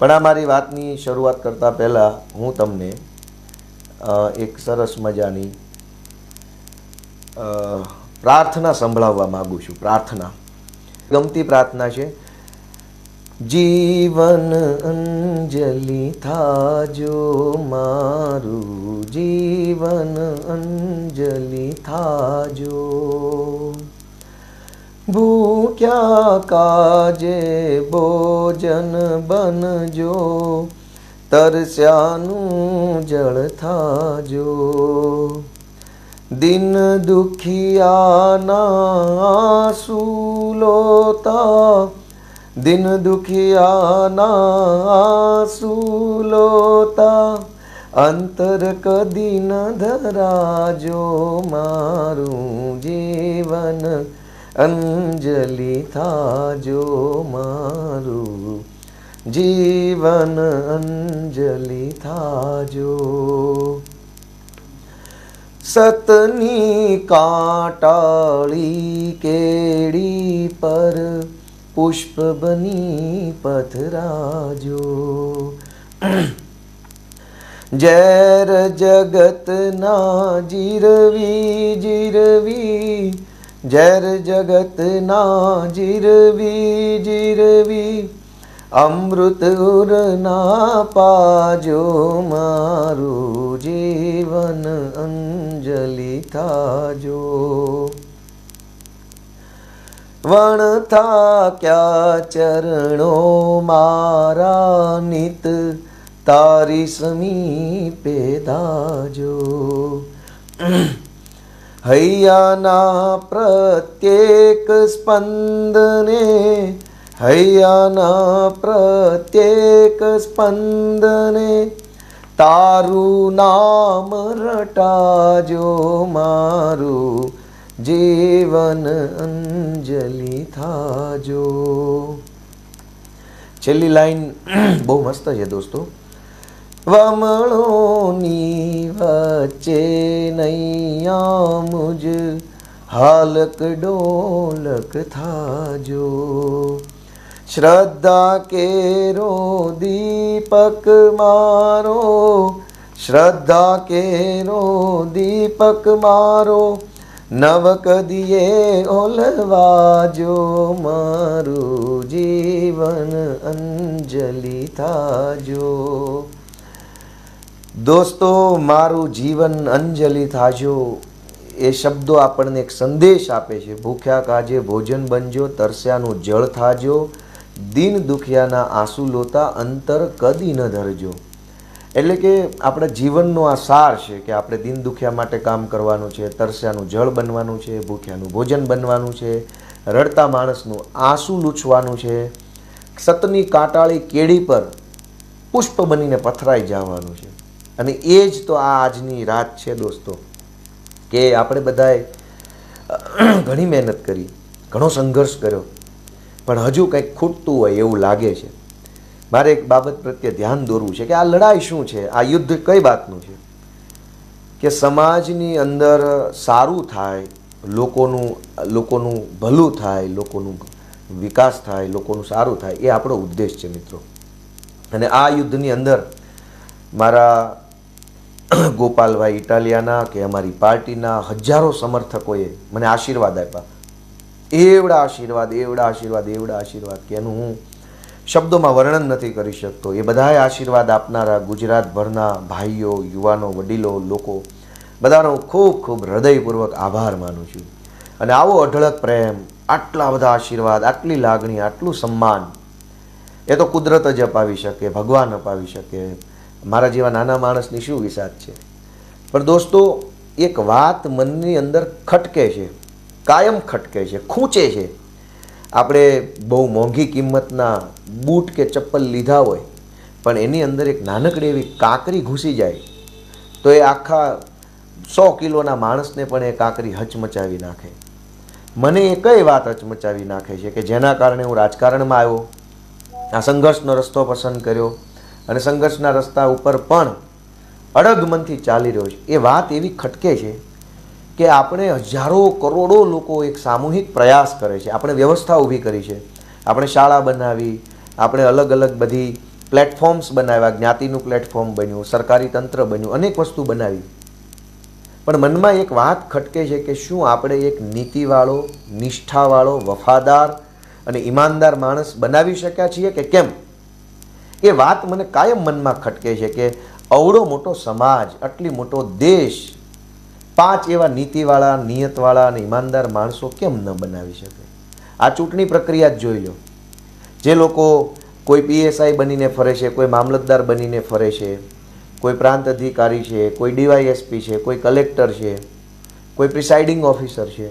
પણ આ મારી વાતની શરૂઆત કરતાં પહેલાં હું તમને એક સરસ મજાની પ્રાર્થના સંભળાવવા માગું છું, પ્રાર્થના. ગમતી પ્રાર્થના છે, જીવન અંજલિ થાજો મારું, જીવન અંજલિ થાજો. ભૂખ્યા કાજે ભોજન બનજો તરસ્યાનું જળ થાજો દિન દુખિયાના સુલોતા દિન દુખિયાના સુલોતા અંતર કદી ન ધરાજો મારું જીવન અંજલિ થાજો મારું, જીવન અંજલિ થાજો. સતની કાટાળી કેડી પર પુષ્પ બની પથરાજો. ઝેર જગતના જીરવી જીરવી ઝેર જગતના જીરવી જીરવી અમૃત ઉરના પાજો મારું જીવન અંજલિ થાજો વણતા ક્યા ચરણો મારા નિત તારી સમીપે દાજો હૈયાના પ્રત્યેક સ્પંદને, હૈયાના પ્રત્યેક સ્પંદને, તારું નામ રટાજો મારું, જીવન અંજલિ થાજો. છેલ્લી લાઈન બહુ મસ્ત છે દોસ્તો. વમણોની વચ્ચે નૈયા મુજ હાલક ડોલક થાજો શ્રદ્ધા કેરો દીપક મારો શ્રદ્ધા કેરો દીપક મારો નવક દિયે ઓલવાજો મારું જીવન અંજલિ થાજો દોસ્તો, મારું જીવન અંજલિ થાજો. એ શબ્દો આપણને એક સંદેશ આપે છે. ભૂખ્યા કાજે ભોજન બનજો, તરસ્યાનું જળ થાજો. દિન દુખિયાના આંસુ લોતા, અંતર કદી ન ધરજો. એટલે કે આપણા જીવનનો આ સાર છે કે આપણે દિન દુખિયા માટે કામ કરવાનું છે, તરસ્યાનું જળ બનવાનું છે, ભૂખ્યાનું ભોજન બનવાનું છે, રડતા માણસનું આંસુ લૂછવાનું છે, સતની કાંટાળી કેડી પર પુષ્પ બનીને પથરાઈ જવાનું છે. અને એ જ તો આ આજની રાત છે દોસ્તો, કે આપણે બધાએ ઘણી મહેનત કરી, ઘણો સંઘર્ષ કર્યો, પણ હજુ કંઈક ખૂટતું હોય એવું લાગે છે. મારે એક બાબત પ્રત્યે ધ્યાન દોરવું છે કે આ લડાઈ શું છે? આ યુદ્ધ કઈ વાતનું છે? કે સમાજની અંદર સારું થાય, લોકોનું લોકોનું ભલું થાય, લોકોનું વિકાસ થાય, લોકોનું સારું થાય, એ આપણો ઉદ્દેશ છે મિત્રો. અને આ યુદ્ધની અંદર મારા ગોપાલભાઈ ઇટાલિયાના કે અમારી પાર્ટીના હજારો સમર્થકોએ મને આશીર્વાદ આપ્યા. એવડા આશીર્વાદ એવડા આશીર્વાદ એવડા આશીર્વાદ કે એનું હું શબ્દોમાં વર્ણન નથી કરી શકતો. એ બધાએ આશીર્વાદ આપનારા ગુજરાતભરના ભાઈઓ, યુવાનો, વડીલો, લોકો, બધાનો ખૂબ ખૂબ હૃદયપૂર્વક આભાર માનું છું. અને આવો અઢળક પ્રેમ, આટલા બધા આશીર્વાદ, આટલી લાગણી, આટલું સન્માન, એ તો કુદરત જ અપાવી શકે, ભગવાન અપાવી શકે. મારા જેવા નાના માણસની શું વિસાદ છે? પણ દોસ્તો, એક વાત મનની અંદર ખટકે છે, કાયમ ખટકે છે, ખૂંચે છે. આપણે બહુ મોંઘી કિંમતના બૂટ કે ચપ્પલ લીધા હોય, પણ એની અંદર એક નાનકડી એવી કાંકરી ઘૂસી જાય, તો એ આખા સો કિલોના માણસને પણ એ કાંકરી હચમચાવી નાખે. મને એ કઈ વાત હચમચાવી નાખે છે કે જેના કારણે હું રાજકારણમાં આવ્યો, આ સંઘર્ષનો રસ્તો પસંદ કર્યો અને સંઘર્ષના રસ્તા ઉપર પણ અડગ મનથી ચાલી રહ્યો છે. એ વાત એવી ખટકે છે કે આપણે હજારો કરોડો લોકો એક સામૂહિક પ્રયાસ કરે છે. આપણે વ્યવસ્થા ઊભી કરી છે. આપણે શાળા બનાવી, આપણે અલગ અલગ બધી પ્લેટફોર્મ્સ બનાવ્યા. જ્ઞાતિનું પ્લેટફોર્મ બન્યું, સરકારી તંત્ર બન્યું, અનેક વસ્તુ બનાવી. પણ મનમાં એક વાત ખટકે છે કે શું આપણે એક નીતિવાળો, નિષ્ઠાવાળો, વફાદાર અને ઈમાનદાર માણસ બનાવી શક્યા છીએ કે કેમ? એ વાત મને કાયમ મનમાં ખટકે છે કે અવડો મોટો સમાજ, આટલી મોટો દેશ, પાંચ એવા નીતિવાળા, નિયતવાળા અને ઈમાનદાર માણસો કેમ ન બનાવી શકે? આ ચૂંટણી પ્રક્રિયા જ જોઈ લો. જે લોકો કોઈ પીએસઆઈ બનીને ફરે છે, કોઈ મામલતદાર બનીને ફરે છે, કોઈ પ્રાંત અધિકારી છે, કોઈ ડીવાયએસપી છે, કોઈ કલેક્ટર છે, કોઈ પ્રિસાઇડિંગ ઓફિસર છે.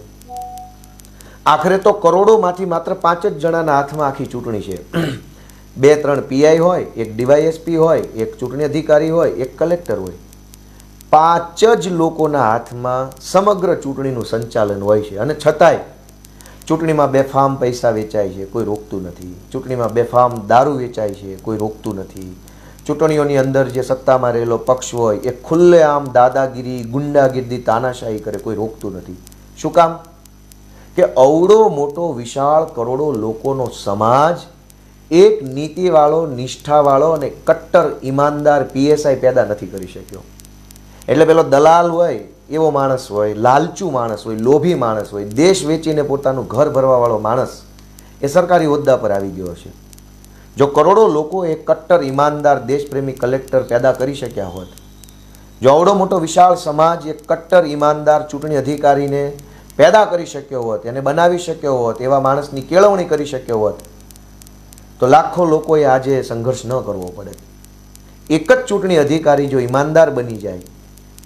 આખરે તો કરોડોમાંથી માત્ર પાંચ જ જણાના હાથમાં આખી ચૂંટણી છે. બે, ત્રણ પીઆઈ હોય, એક ડીવાયએસપી હોય, એક ચૂંટણી અધિકારી હોય, એક કલેક્ટર હોય. પાંચ જ લોકોના હાથમાં સમગ્ર ચૂંટણીનું સંચાલન હોય છે. અને છતાંય ચૂંટણીમાં બેફામ પૈસા વેચાય છે, કોઈ રોકતું નથી. ચૂંટણીમાં બેફામ દારૂ વેચાય છે, કોઈ રોકતું નથી. ચૂંટણીઓની અંદર જે સત્તામાં રહેલો પક્ષ હોય, એ ખુલ્લે આમ દાદાગીરી, ગુંડાગીરી, તાનાશાહી કરે, કોઈ રોકતું નથી. શું કામ? કે અવડો મોટો વિશાળ કરોડો લોકોનો સમાજ એક નીતિવાળો, નિષ્ઠાવાળો અને કટ્ટર ઈમાનદાર પીએસઆઈ પેદા નથી કરી શક્યો. એટલે પેલો દલાલ હોય, એવો માણસ હોય, લાલચુ માણસ હોય, લોભી માણસ હોય, દેશ વેચીને પોતાનું ઘર ભરવાવાળો માણસ એ સરકારી હોદ્દા પર આવી ગયો છે જો કરોડો લોકો એ કટ્ટર ઈમાનદાર દેશપ્રેમી કલેક્ટર પેદા કરી શક્યા હોત, જો આવડો મોટો વિશાળ સમાજ એ કટ્ટર ઈમાનદાર ચૂંટણી અધિકારીને પેદા કરી શક્યો હોત, એને બનાવી શક્યો હોત, એવા માણસની કેળવણી કરી શક્યો હોત તો લાખો લોકોએ આજે સંઘર્ષ ન કરવો પડે. એક જ ચૂંટણી અધિકારી જો ઈમાનદાર બની જાય,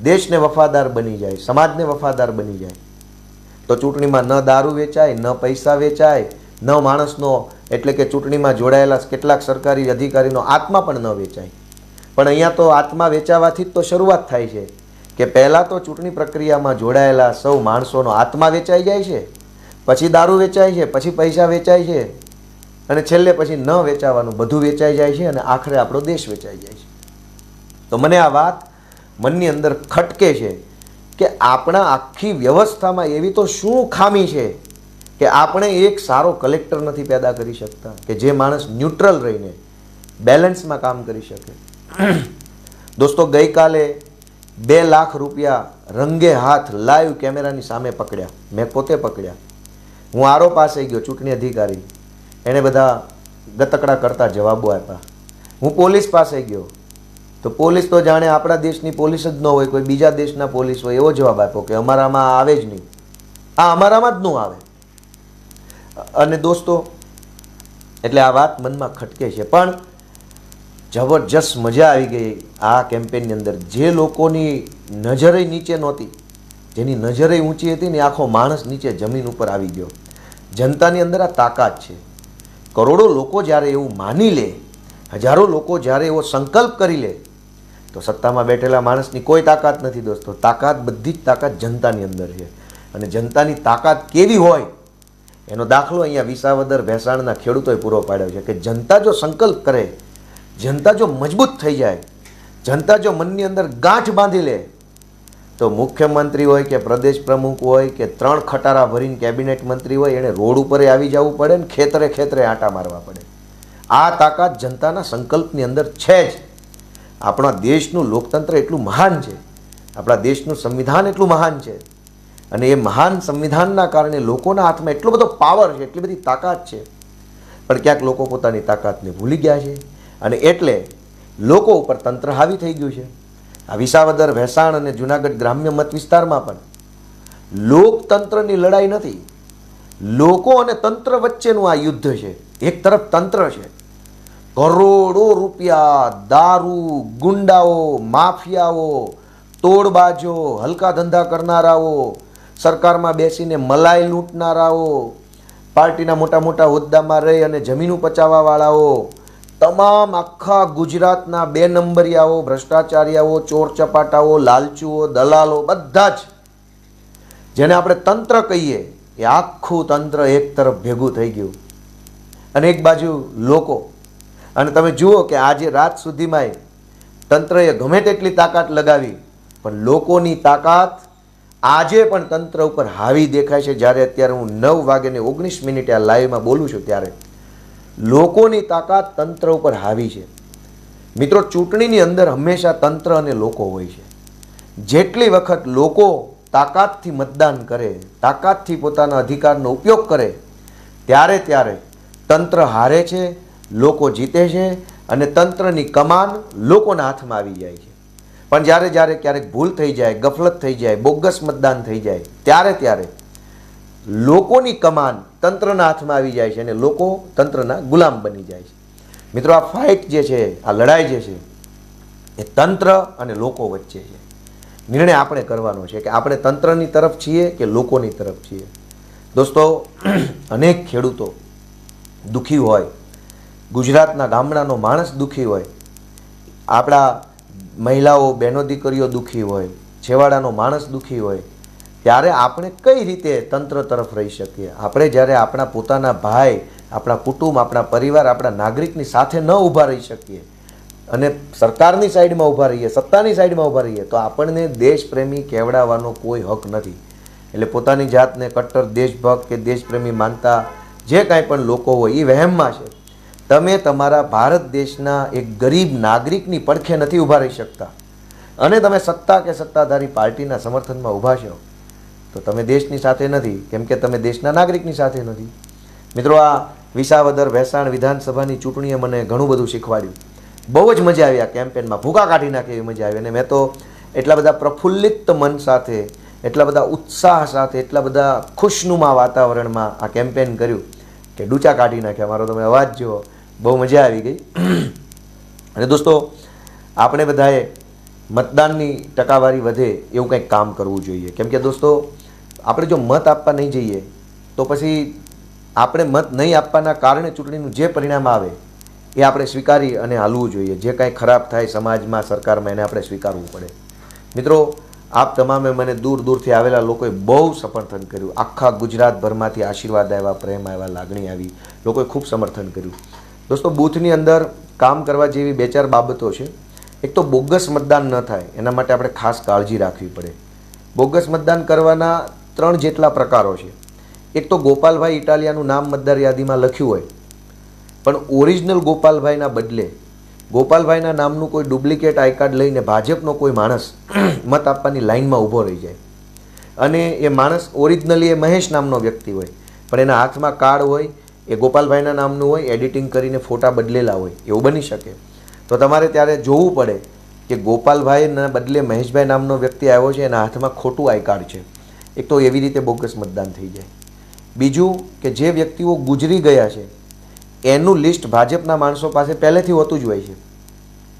દેશને વફાદાર બની જાય, સમાજને વફાદાર બની જાય, તો ચૂંટણીમાં ન દારૂ વેચાય, ન પૈસા વેચાય, ન માણસનો એટલે કે ચૂંટણીમાં જોડાયેલા કેટલાક સરકારી અધિકારીનો આત્મા પણ ન વેચાય. પણ અહીંયા તો આત્મા વેચાવાથી જ તો શરૂઆત થાય છે કે પહેલાં તો ચૂંટણી પ્રક્રિયામાં જોડાયેલા સૌ માણસોનો આત્મા વેચાઈ જાય છે, પછી દારૂ વેચાય છે, પછી પૈસા વેચાય છે અને છેલ્લે પછી ન વેચાવાનું બધું વેચાઈ જાય છે અને આખરે આપણો દેશ વેચાઈ જાય છે. તો મને આ વાત મનની અંદર ખટકે છે કે આપણા આખી વ્યવસ્થામાં એવી તો શું ખામી છે કે આપણે એક સારો કલેક્ટર નથી પેદા કરી શકતા કે જે માણસ ન્યુટ્રલ રહીને બેલેન્સમાં કામ કરી શકે. દોસ્તો ગઈકાલે બે લાખ રૂપિયા રંગે હાથ લાઈવ કેમેરાની સામે પકડ્યા. મેં પોતે પકડ્યા. હું આરો પાસે ગયો ચૂંટણી અધિકારી. એણે બધા ગતકડા કરતા જવાબો આપ્યા. હું પોલીસ પાસે ગયો. તો પોલીસ તો જાણે આપણા દેશની પોલીસ જ ન હોય, કોઈ બીજા દેશના પોલીસ હોય, એવો જવાબ આપ્યો કે અમારામાં આવે જ નહીં. આ અમારામાં જ ન આવે. અને દોસ્તો, એટલે આ વાત મનમાં ખટકે છે. પણ જબરજસ્ત મજા આવી ગઈ આ કેમ્પેનની અંદર. જે લોકોની નજરે નીચે નહોતી, જેની નજરે ઊંચી હતી ને આખો માણસ નીચે જમીન ઉપર આવી ગયો. જનતાની અંદર આ તાકાત છે. કરોડો લોકો જ્યારે એવું માની લે, હજારો લોકો જ્યારે એવો સંકલ્પ કરી લે, તો સત્તામાં બેઠેલા માણસની કોઈ તાકાત નથી દોસ્તો. તાકાત બધી જ તાકાત જનતાની અંદર છે. અને જનતાની તાકાત કેવી હોય, એનો દાખલો અહીંયા વિસાવદર ભેસાણના ખેડૂતોએ પૂરો પાડ્યો છે કે જનતા જો સંકલ્પ કરે, જનતા જો મજબૂત થઈ જાય, જનતા જો મનની અંદર ગાંઠ બાંધી લે તો મુખ્યમંત્રી હોય કે પ્રદેશ પ્રમુખ હોય કે ત્રણ ખટારા ભરીને કેબિનેટ મંત્રી હોય એણે રોડ ઉપર આવી જવું પડે ને ખેતરે ખેતરે આંટા મારવા પડે. આ તાકાત જનતાના સંકલ્પની અંદર છે જ. આપણા દેશનું લોકતંત્ર એટલું મહાન છે. આપણા દેશનું સંવિધાન એટલું મહાન છે. અને એ મહાન સંવિધાનના કારણે લોકોના હાથમાં એટલો બધો પાવર છે, એટલી બધી તાકાત છે. પણ ક્યાંક લોકો પોતાની તાકાતને ભૂલી ગયા છે. અને એટલે લોકો ઉપર તંત્ર હાવી થઈ ગયું છે. આ વિસાવદર ભેસાણ અને જુનાગઢ ગ્રામ્ય મત વિસ્તારમાં પણ લોકતંત્રની લડાઈ નથી. લોકો અને તંત્ર વચ્ચેનું આ યુદ્ધ છે. એક તરફ તંત્ર છે. કરોડો રૂપિયા, દારૂ, ગુંડાઓ, માફિયાઓ, તોડબાજો હલકા ધંધા કરનારાઓ, સરકારમાં બેસીને મલાઈ લૂંટનારાઓ, પાર્ટીના મોટા મોટા હોદ્દામાં રહી અને જમીન પચાવવાવાળાઓ તમામ આખા ગુજરાતના બે નંબરિયાઓ ભ્રષ્ટાચારિયાઓ ચોર ચપાટાઓ, લાલચુઓ, દલાલો બધા જ, જેને આપણે તંત્ર કહીએ, એ આખું તંત્ર એક તરફ ભેગું થઈ ગયું. અને એક બાજુ લોકો. અને તમે જુઓ કે આજે રાત સુધીમાં તંત્રએ ગમે તેટલી તાકાત લગાવી, પણ લોકોની તાકાત આજે પણ તંત્ર ઉપર હાવી દેખાય છે. જ્યારે અત્યારે હું નવ વાગ્યાને ઓગણીસ મિનિટે આ લાઈવમાં બોલું છું ત્યારે. લોકોની તાકાત તંત્ર ઉપર હાવી છે. મિત્રો, ચૂંટણીની અંદર હંમેશા તંત્ર અને લોકો હોય છે. જેટલી વખત લોકો તાકાતથી મતદાન કરે, તાકાતથી પોતાના અધિકારનો ઉપયોગ કરે, ત્યારે ત્યારે તંત્ર હારે છે, લોકો જીતે છે અને તંત્રની કમાન લોકોના હાથમાં આવી જાય છે. પણ જ્યારે જ્યારે ક્યારેક ભૂલ થઈ જાય, ગફલત થઈ જાય, બોગસ મતદાન થઈ જાય, ત્યારે ત્યારે લોકોની કમાન તંત્રના હાથમાં આવી જાય છે અને લોકો તંત્રના ગુલામ બની જાય છે. મિત્રો, આ ફાઇટ જે છે, આ લડાઈ જે છે, એ તંત્ર અને લોકો વચ્ચે છે. નિર્ણય આપણે કરવાનો છે કે આપણે તંત્રની તરફ છીએ કે લોકોની તરફ છીએ. દોસ્તો, અનેક ખેડૂતો દુઃખી હોય, ગુજરાતના ગામડાનો માણસ દુઃખી હોય, આપણા મહિલાઓ, બહેનો, દીકરીઓ દુઃખી હોય, છેવાડાનો માણસ દુઃખી હોય ત્યારે આપણે કઈ રીતે તંત્ર તરફ રહી શકીએ? આપણે જ્યારે આપણા પોતાના ભાઈ, આપણા કુટુંબ, આપણા પરિવાર, આપણા નાગરિકની સાથે ન ઊભા રહી શકીએ અને સરકારની સાઈડમાં ઊભા રહીએ, સત્તાની સાઈડમાં ઊભા રહીએ, તો આપણને દેશપ્રેમી કહેવડાવવાનો કોઈ હક નથી. એટલે પોતાની જાતને કટ્ટર, દેશભક્ત કે દેશપ્રેમી માનતા જે કાંઈ પણ લોકો હોય એ વહેમમાં છે. તમે તમારા ભારત દેશના એક ગરીબ નાગરિકની પડખે નથી ઊભા રહી શકતા. અને તમે સત્તા કે સત્તાધારી પાર્ટીના સમર્થનમાં ઊભા છો. તો તમે દેશની સાથે નથી, કેમ કે તમે દેશના નાગરિકની સાથે નથી. મિત્રો, આ વિસાવદર ભેસાણ વિધાનસભાની ચૂંટણીએ મને ઘણું બધું શીખવાડ્યું. બહુ જ મજા આવી આ કેમ્પેનમાં. ભૂકા કાઢી નાખે એવી મજા આવી. અને મેં તો એટલા બધા પ્રફુલ્લિત મન સાથે, એટલા બધા ઉત્સાહ સાથે, એટલા બધા ખુશનુમા વાતાવરણમાં આ કેમ્પેન કર્યું કે ડૂચા કાઢી નાખ્યા. મારો તમે અવાજ જુઓ. બહુ મજા આવી ગઈ. અને દોસ્તો, આપણે બધાએ મતદાનની ટકાવારી વધે એવું કંઈક કામ કરવું જોઈએ. કેમ કે દોસ્તો આપણે જો મત આપવા નહીં જઈએ, તો પછી આપણે મત નહીં આપવાના કારણે ચૂંટણીનું જે પરિણામ આવે, એ આપણે સ્વીકારી અને હાલવું જોઈએ. જે કાંઈ ખરાબ થાય સમાજમાં, સરકારમાં, એને આપણે સ્વીકારવું પડે. મિત્રો, આપ તમામે મને દૂર દૂરથી આવેલા લોકોએ બહુ સમર્થન કર્યું. આખા ગુજરાતભરમાંથી આશીર્વાદ આવ્યા, પ્રેમ આવ્યા, લાગણી આવી. લોકોએ ખૂબ સમર્થન કર્યું. દોસ્તો, બૂથની અંદર કામ કરવા જેવી બે ચાર બાબતો છે. એક તો બોગસ મતદાન ન થાય, એના માટે આપણે ખાસ કાળજી રાખવી પડે. બોગસ મતદાન કરવાના ત્રણ જેટલા પ્રકારો છે. એક તો ગોપાલભાઈ ઇટાલિયાનું નામ મતદાર યાદીમાં લખ્યું હોય. પણ ઓરિજિનલ ગોપાલભાઈના બદલે ગોપાલભાઈના નામનું કોઈ ડુપ્લિકેટ આઈ કાર્ડ લઈને ભાજપનો કોઈ માણસ મત આપવાની લાઈનમાં ઊભો રહી જાય. અને એ માણસ ઓરિજિનલી એ મહેશ નામનો વ્યક્તિ હોય. પણ એના હાથમાં કાર્ડ હોય, એ ગોપાલભાઈના નામનું હોય, એડિટિંગ કરીને ફોટા બદલેલા હોય, એવું બની શકે. તો તમારે ત્યારે જોવું પડે કે ગોપાલભાઈના બદલે મહેશભાઈ નામનો વ્યક્તિ આવ્યો છે, એના હાથમાં ખોટું આઈ કાર્ડ છે. એક તો એવી રીતે બોગસ મતદાન થઈ જાય. બીજું કે જે વ્યક્તિઓ ગુજરી ગયા છે, એનું લિસ્ટ ભાજપના માણસો પાસે પહેલેથી હોતું જ હોય છે.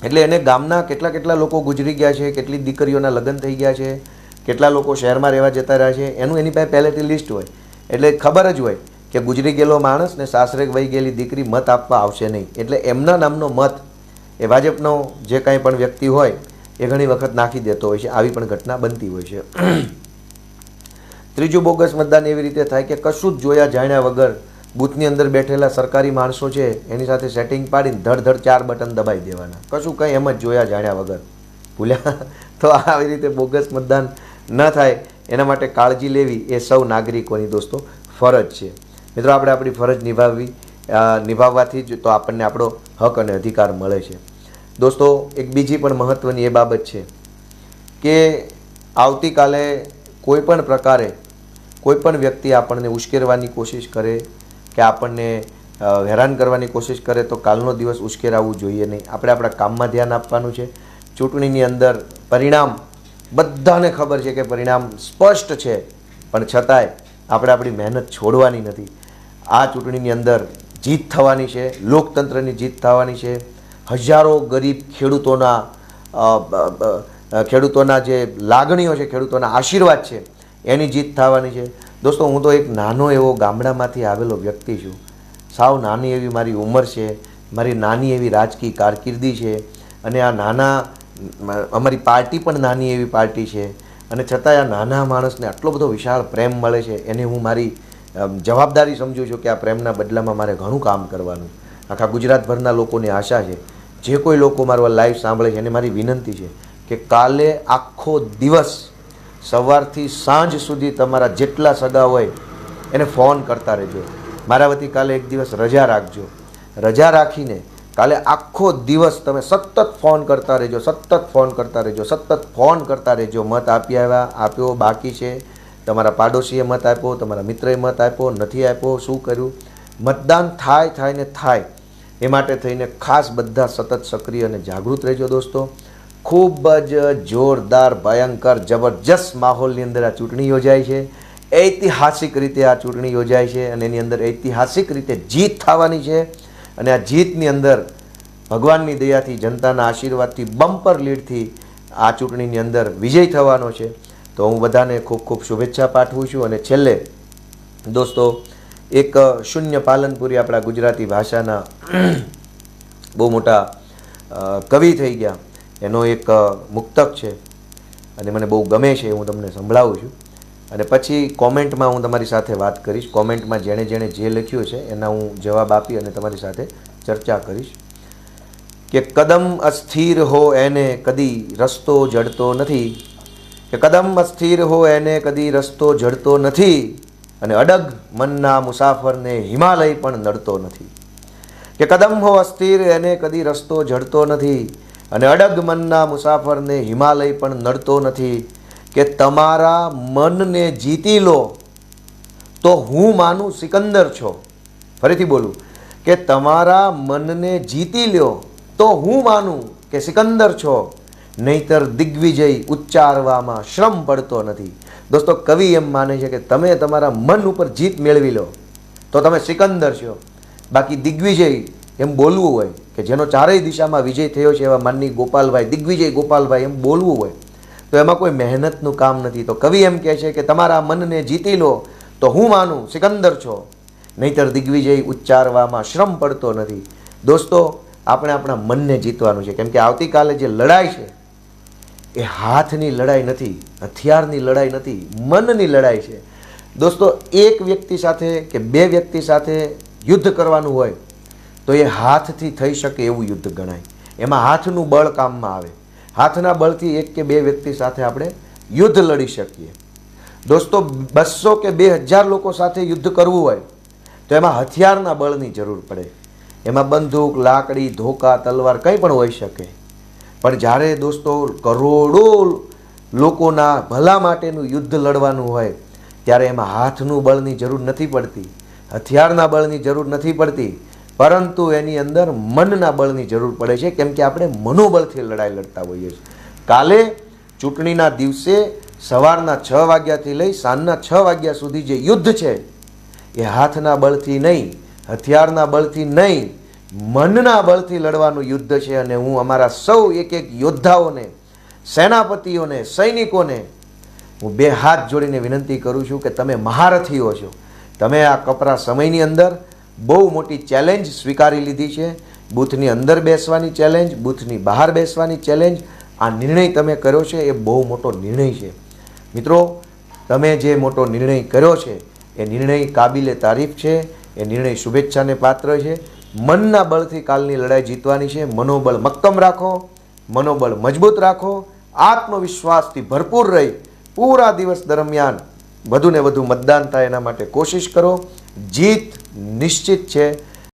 એટલે એને ગામના કેટલા કેટલા લોકો ગુજરી ગયા છે, કેટલી દીકરીઓના લગ્ન થઈ ગયા છે, કેટલા લોકો શહેરમાં રહેવા જતા રહ્યા છે, એનું એની પાસે પહેલેથી લિસ્ટ હોય. એટલે ખબર જ હોય કે ગુજરી ગયેલો માણસ ને સાસરે વહી ગયેલી દીકરી મત આપવા આવશે નહીં. એટલે એમના નામનો મત એ ભાજપનો જે કાંઈ પણ વ્યક્તિ હોય, એ ઘણી વખત નાખી દેતો હોય છે. આવી પણ ઘટના બનતી હોય છે. ત્રીજું બોગસ મતદાન એવી રીતે થાય કે કશું જ જોયા જાણ્યા વગર બૂથની અંદર બેઠેલા સરકારી માણસો છે, એની સાથે સેટિંગ પાડીને ધડધડ ધડ ચાર બટન દબાઈ દેવાના. કશું કંઈ એમ જ જોયા જાણ્યા વગર. ભૂલ્યા? તો આવી રીતે બોગસ મતદાન ન થાય. એના માટે કાળજી લેવી એ સૌ નાગરિકોની દોસ્તો, ફરજ છે. મિત્રો, આપણે આપણી ફરજ નિભાવવી નિભાવવાથી જ તો આપણને આપણો હક અને અધિકાર મળે છે. દોસ્તો, એક બીજી પણ મહત્ત્વની એ બાબત છે કે આવતીકાલે કોઈ પણ પ્રકારે કોઈ પણ વ્યક્તિ આપણને ઉશ્કેરવાની કોશિશ કરે, કે આપણને હેરાન કરવાની કોશિશ કરે, તો કાલનો દિવસ ઉશ્કેરાવવું જોઈએ નહીં. આપણે આપણા કામમાં ધ્યાન આપવાનું છે. ચૂંટણીની અંદર પરિણામ બધાને ખબર છે કે પરિણામ સ્પષ્ટ છે. પણ છતાંય આપણે આપણી મહેનત છોડવાની નથી. આ ચૂંટણીની અંદર જીત થવાની છે, લોકતંત્રની જીત થવાની છે. હજારો ગરીબ ખેડૂતોના ખેડૂતોના જે લાગણીઓ છે, ખેડૂતોના આશીર્વાદ છે એની જીત થવાની છે. દોસ્તો, હું તો એક નાનો એવો ગામડામાંથી આવેલો વ્યક્તિ છું. સાવ નાની એવી મારી ઉંમર છે, મારી નાની એવી રાજકીય કારકિર્દી છે અને આ નાના, અમારી પાર્ટી પણ નાની એવી પાર્ટી છે અને છતાંય આ નાના માણસને આટલો બધો વિશાળ પ્રેમ મળે છે એને હું મારી જવાબદારી સમજું છું કે આ પ્રેમના બદલામાં મારે ઘણું કામ કરવાનું. આખા ગુજરાતભરના લોકોની આશા છે. જે કોઈ લોકો મારો લાઈવ સાંભળે છે એને મારી વિનંતી છે કે કાલે આખો દિવસ સવારથી સાંજ સુધી તમારા જેટલા સગા હોય, એને ફોન કરતા રહેજો. મારા વતી કાલે એક દિવસ રજા રાખજો. રજા રાખીને કાલે આખો દિવસ તમે સતત ફોન કરતા રહેજો, સતત ફોન કરતા રહેજો, સતત ફોન કરતા રહેજો. મત આપી આવ્યા, આપ્યો, બાકી છે. તમારા પાડોશીએ મત આપ્યો, તમારા મિત્રએ મત આપ્યો, નથી આપ્યો, શું કર્યું? મતદાન થાય થાય ને થાય. એ માટે થઈને ખાસ બધા સતત સક્રિય અને જાગૃત રહેજો દોસ્તો. ખૂબ જ જોરદાર, ભયંકર, જબરજસ્ત માહોલની અંદર આ ચૂંટણી યોજાય છે. ઐતિહાસિક રીતે આ ચૂંટણી યોજાય છે અને એની અંદર ઐતિહાસિક રીતે જીત થવાની છે. અને આ જીતની અંદર ભગવાનની દયાથી, જનતાના આશીર્વાદથી, બમ્પર લીડથી આ ચૂંટણીની અંદર વિજય થવાનો છે. તો હું બધાને ખૂબ ખૂબ શુભેચ્છા પાઠવું છું અને છેલ્લે દોસ્તો, એક શૂન્ય પાલનપુરી આપણા ગુજરાતી ભાષાના બહુ મોટા કવિ થઈ ગયા. એનો એક મુક્તક છે. અને મને બહુ ગમે છે હું તમને સંભળાવું છું. અને પછી કોમેન્ટમાં હું તમારી સાથે વાત કરીશ. કોમેન્ટમાં જેણે જેણે જે લખ્યું છે એના હું જવાબ આપી અને તમારી સાથે ચર્ચા કરીશ. કે કદમ અસ્થિર હો એને કદી રસ્તો જડતો નથી. કે કદમ અસ્થિર હો એને કદી રસ્તો જડતો નથી. અને અડગ મનના મુસાફરને હિમાલય પણ નડતો નથી. કે કદમ હો અસ્થિર એને કદી રસ્તો જડતો નથી. અને અડગ મનના મુસાફરને હિમાલય પણ નડતો નથી કે તમારા મનને જીતી લો, તો હું માનું સિકંદર છો. ફરીથી બોલું, કે તમારા મનને જીતી લ્યો, તો હું માનું કે સિકંદર છો. નહીતર દિગ્વિજય ઉચ્ચારવામાં શ્રમ પડતો નથી. દોસ્તો, કવિ એમ માને છે કે તમે તમારા મન ઉપર જીત મેળવી લો, તો તમે સિકંદર છો. બાકી દિગ્વિજય એમ બોલવું હોય કે જેનો ચારેય દિશામાં વિજય થયો છે એવા માનની ગોપાલભાઈ, દિગ્વિજય ગોપાલભાઈ એમ બોલવું હોય, તો એમાં કોઈ મહેનતનું કામ નથી. તો કવિ એમ કહે છે કે તમારા મનને જીતી લો, તો હું માનું સિકંદર છો. નહીતર દિગ્વિજય ઉચ્ચારવામાં શ્રમ પડતો નથી. દોસ્તો, આપણે આપણા મનને જીતવાનું છે. કેમ કે આવતીકાલે જે લડાઈ છે, એ હાથની લડાઈ નથી, હથિયારની લડાઈ નથી, મનની લડાઈ છે. દોસ્તો, એક વ્યક્તિ સાથે કે બે વ્યક્તિ સાથે યુદ્ધ કરવાનું હોય તો એ હાથથી થઈ શકે એવું યુદ્ધ ગણાય. એમાં હાથનું બળ કામમાં આવે. હાથના બળથી એક કે બે વ્યક્તિ સાથે આપણે યુદ્ધ લડી શકીએ. દોસ્તો, બસો કે બે હજાર લોકો સાથે યુદ્ધ કરવું હોય, તો એમાં હથિયારના બળની જરૂર પડે. એમાં બંદૂક, લાકડી, ધોકા, તલવાર કંઈ પણ હોઈ શકે. પણ જ્યારે દોસ્તો કરોડો લોકોના ભલા માટેનું યુદ્ધ લડવાનું હોય, ત્યારે એમાં હાથનું બળની જરૂર નથી પડતી, હથિયારના બળની જરૂર નથી પડતી પરંતુ એની અંદર મનના બળની જરૂર પડે છે, કેમ કે આપણે મનોબળથી લડાઈ લડતા હોઈએ છીએ. કાલે ચૂંટણીના દિવસે સવારના છ વાગ્યાથી લઈ સાંજના છ વાગ્યા સુધી જે યુદ્ધ છે, એ હાથના બળથી નહીં, હથિયારના બળથી નહીં, મનના બળથી લડવાનું યુદ્ધ છે અને હું અમારા સૌ એક એક યોદ્ધાઓને, સેનાપતિઓને, સૈનિકોને હું બે હાથ જોડીને વિનંતી કરું છું કે તમે મહારથીઓ છો. તમે આ કપરા સમયની અંદર બહુ મોટી ચેલેન્જ સ્વીકારી લીધી છે. બૂથની અંદર બેસવાની ચેલેન્જ બૂથની બહાર બેસવાની ચેલેન્જ આ નિર્ણય તમે કર્યો છે, એ બહુ મોટો નિર્ણય છે. મિત્રો, તમે જે મોટો નિર્ણય કર્યો છે, એ નિર્ણય કાબિલે તારીફ છે, એ નિર્ણય શુભેચ્છાને પાત્ર છે. મનના બળથી કાલની લડાઈ જીતવાની છે. મનોબળ મક્કમ રાખો, મનોબળ મજબૂત રાખો, આત્મવિશ્વાસથી ભરપૂર રહી, પૂરા દિવસ દરમિયાન વધુને વધુ મતદાન થાય એના માટે કોશિશ કરો. જીત નિશ્ચિત છે